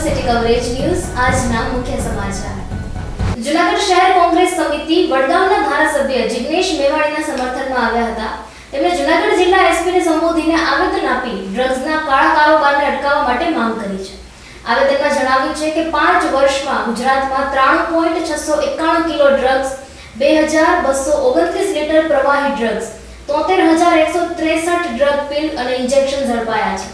Coverage news આજના મુખ્ય સમાચાર. જુનાગઢ શહેર કોંગ્રેસ સમિતિ વડગામના ધારાસભ્ય જિગ્નેશ મેવાણીના સમર્થનમાં આવ્યા હતા. તેમણે જુનાગઢ જિલ્લા એસપીને સંબોધીને આવેદન આપી ડ્રગ્સના કાળા કારોબારને અટકાવવા માટે માંગ કરી છે. આવેદનમાં જણાવ્યું છે કે પાંચ વર્ષમાં ગુજરાતમાં ત્રાણું પોઈન્ટ છસો એકાણું કિલો ડ્રગ્સ, બે હજાર બસો ઓગણત્રીસ લીટર પ્રવાહી ડ્રગ્સ, તોતેર હજાર એકસો ત્રેસઠ ડ્રગ પિલ અને ઇન્જેક્શન ઝડપાયા છે.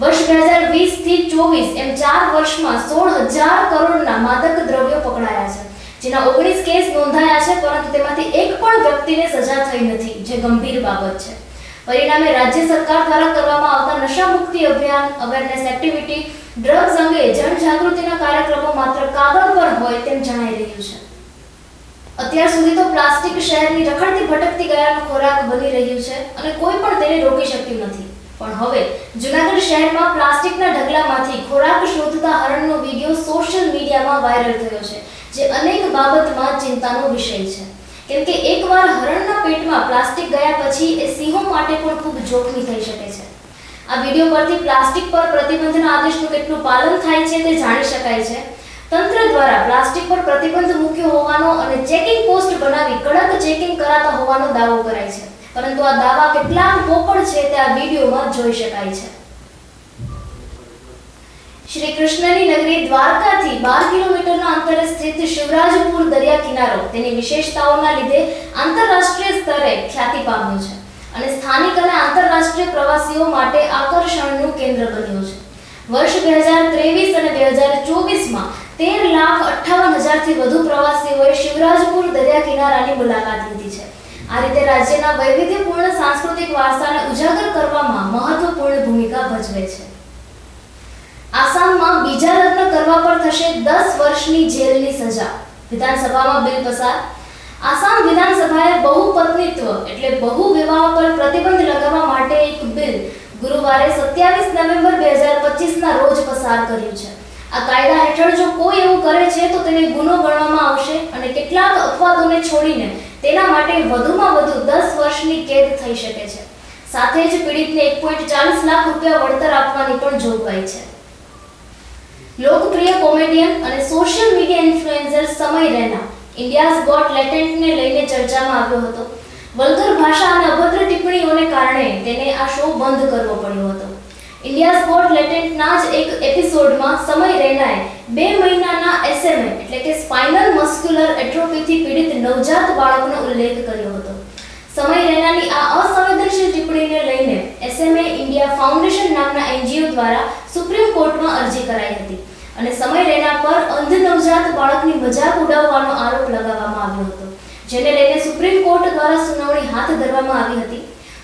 વર્ષ બે હજાર વીસથી ચોવીસ એમ ચાર વર્ષમાં સોળ હજાર કરોડના માદક દ્રવ્યો પકડાયા છે. જેના ઓગણીસ કેસ નોંધાયા છે, પરંતુ તેમાંથી એક પણ વ્યક્તિને સજા થઈ નથી, જે ગંભીર બાબત છે. પરિણામે રાજ્ય સરકાર દ્વારા કરવામાં આવતા નશા મુક્તિ અભિયાન અવેરનેસ એક્ટિવિટી ડ્રગ્સ અંગે જનજાગૃતિના કાર્યક્રમો માત્ર કાગળ પર હોય તેમ જણાઈ રહ્યું છે. અત્યાર સુધી તો પ્લાસ્ટિક શહેરની રખડતી ભટકતી ગયાનો ખોરાક બની રહ્યું છે અને કોઈ પણ તેને રોકી શક્યું નથી. પણ હવે જુનાગઢ શહેરમાં પ્લાસ્ટિકના ઢગલામાંથી ખોરાક શોધતા હરણનો વીડિયો સોશિયલ મીડિયામાં વાયરલ થયો છે, જે અનેક બાબતમાં ચિંતાનો વિષય છે. કેમ કે એકવાર હરણના પેટમાં પ્લાસ્ટિક ગયા પછી એ સિંહો માટે પણ ખૂબ જોખમી થઈ શકે છે. આ વીડિયો પરથી પ્લાસ્ટિક પર પ્રતિબંધના આદેશનું કેટલું પાલન થાય છે તે જાણી શકાય છે. તંત્ર દ્વારા પ્લાસ્ટિક પર પ્રતિબંધ મૂક્યો હોવાનો અને ચેકિંગ પોસ્ટ બનાવી કડક ચેકિંગ કરાતા હોવાનો દાવો કરાય છે. પરંતુ આ દાવા કેટલાક પોપડ છે તે આ વિડીયોમાં જોઈ શકાય છે. શ્રી કૃષ્ણની નગરી દ્વારકાથી બાર કિલોમીટરના અંતરે સ્થિત શિવરાજપુર દરિયા કિનારો તેની વિશેષતાઓના લીધે આંતરરાષ્ટ્રીય સ્તરે ખ્યાતિ પામ્યો છે અને સ્થાનિક અને આંતરરાષ્ટ્રીય પ્રવાસીઓ માટે આકર્ષણનું કેન્દ્ર બન્યું છે. વર્ષ બે હજાર ત્રેવીસ અને બે હજાર ચોવીસમાં તેર લાખ અઠ્ઠાવન હજારથી વધુ પ્રવાસીઓએ શિવરાજપુર દરિયા કિનારાની મુલાકાત લીધી છે. આ રીતે રાજ્યના વૈવિધ્યપૂર્ણ સાંસ્કૃતિક વારસાને ઉજાગર કરવામાં મહત્વપૂર્ણ ભૂમિકા ભજવે છે. આસામમાં બીજા લગ્ન કરવા પર થશે દસ વર્ષની જેલની સજા. વિધાનસભામાં બિલ પસાર. આસામ વિધાનસભાએ બહુપત્નીત્વ એટલે બહુ વિવાહ પર પ્રતિબંધ લગાવવા માટે એક બિલ ગુરુવારે સત્યાવીસ નવેમ્બર બે હજાર પચીસના રોજ પસાર કર્યું છે. આ કાયદા હેઠળ જો કોઈ એવું કરે છે તો તેને ગુનો ગણવામાં આવશે અને કેટલાક અપવાદોને છોડીને તેના માટે વધુમાં વધુ દસ વર્ષની કેદ થઈ શકે છે. સાથે જ પીડિતને એક પોઈન્ટ ચાલીસ લાખ રૂપિયા વળતર આપવાની પણ જોગવાઈ છે. લોકપ્રિય કોમેડિયન અને સોશિયલ મીડિયા ઇન્ફ્લુએન્સર સમય રેના, ઇન્ડિયાઝ ગોટ લેટેન્ટને લઈને ચર્ચામાં આવ્યો હતો. વલ્ગર ભાષા અને અભદ્ર ટિપ્પણીઓને કારણે તેને આ શો બંધ કરવો પડ્યો હતો. ઇન્ડિયાઝ ગોટ લેટેન્ટના જ એક એપિસોડમાં સમય રૈનાએ બે મહિનાના એસએમએ એટલે કે સ્પાઇનલ મસ્ક્યુલર એટ્રોફીથી પીડિત નવજાત બાળકનો ઉલ્લેખ કર્યો હતો. સમય રૈનાની આ અસંવેદનશીલ ટિપ્પણીને લઈને એસએમએ ઇન્ડિયા ફાઉન્ડેશન નામના એનજીઓ દ્વારા સુપ્રીમ કોર્ટમાં અરજી કરાઈ હતી. અને સમય રૈના પર અંધ નવજાત બાળકની મજાક ઉડાવવાનો આરોપ લગાવવામાં આવ્યો હતો, જેને લઈને સુપ્રીમ કોર્ટ દ્વારા સુનાવણી હાથ ધરવામાં આવી હતી.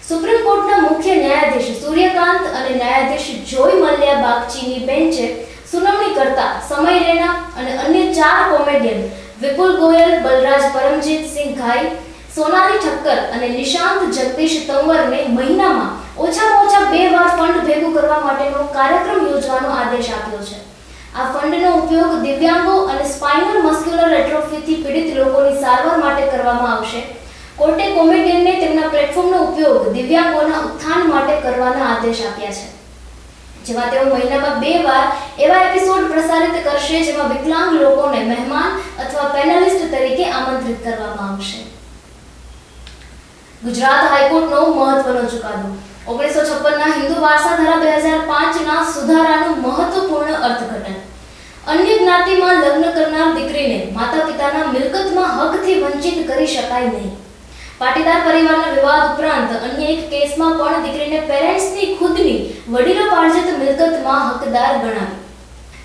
સુપ્રીમ કોર્ટના મુખ્ય ન્યાયાધીશ સૂર્યકાંત અને ન્યાયાધીશ જોય મલ્યા બાગચીની બેન્ચે સુનાવણી કરતા સમય રેના અને અન્ય ચાર કોમેડિયન વિપુલ ગોયલ, બલરાજ પરમજીત સિંહ ઘાઈ, સોનાલી ઠક્કર અને નિશાંત જગદીશ તંવરને મહિનામાં ઓછામાં ઓછા બે વાર ફંડ ભેગું કરવા માટેનો કાર્યક્રમ યોજવાનો આદેશ આપ્યો છે. આ ફંડનો ઉપયોગ દિવ્યાંગો અને સ્પાઇનલ મસ્ક્યુલર એટ્રોફીથી પીડિત લોકોની સારવાર માટે કરવામાં આવશે. કોર્ટે કોમેડિયનને તેમના પ્લેટફોર્મનો ઉપયોગ દિવ્યાંગોના ઉત્થાન માટે કરવાના આદેશ આપ્યા છે. જેમાં તેઓ મહિનામાં બે વાર એવા એપિસોડ પ્રસારિત કરશે જેમાં વિકલાંગ લોકોને મહેમાન અથવા પેનલિસ્ટ તરીકે આમંત્રિત કરવામાં આવશે. ગુજરાત હાઈકોર્ટનો મહત્વનો ચુકાદો. ઓગણીસો છપ્પનના હિન્દુ વારસા બે હજાર પાંચના સુધારાનું મહત્વપૂર્ણ અર્થઘટન. અન્ય જ્ઞાતિમાં લગ્ન કરનાર દીકરીને માતા પિતાના મિલકતમાં હકથી વંચિત કરી શકાય નહીં. પાટીદાર પરિવારના વિવાદ ઉપરાંત અન્ય એક કેસમાં પણ દીકરીને પેરેન્ટ્સની ખુદની વડીલો પાર્જિત મિલકતમાં હકદાર ગણાવી.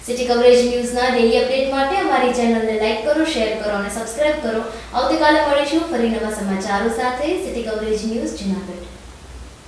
સિટી કવરેજ ન્યૂઝના ડેલી અપડેટ માટે અમારી ચેનલને લાઈક કરો શેર કરો અને સબસ્ક્રાઇબ કરો. આવતીકાલે મળીશું ફરી નવા સમાચારો સાથે. City coverage news Junagadh.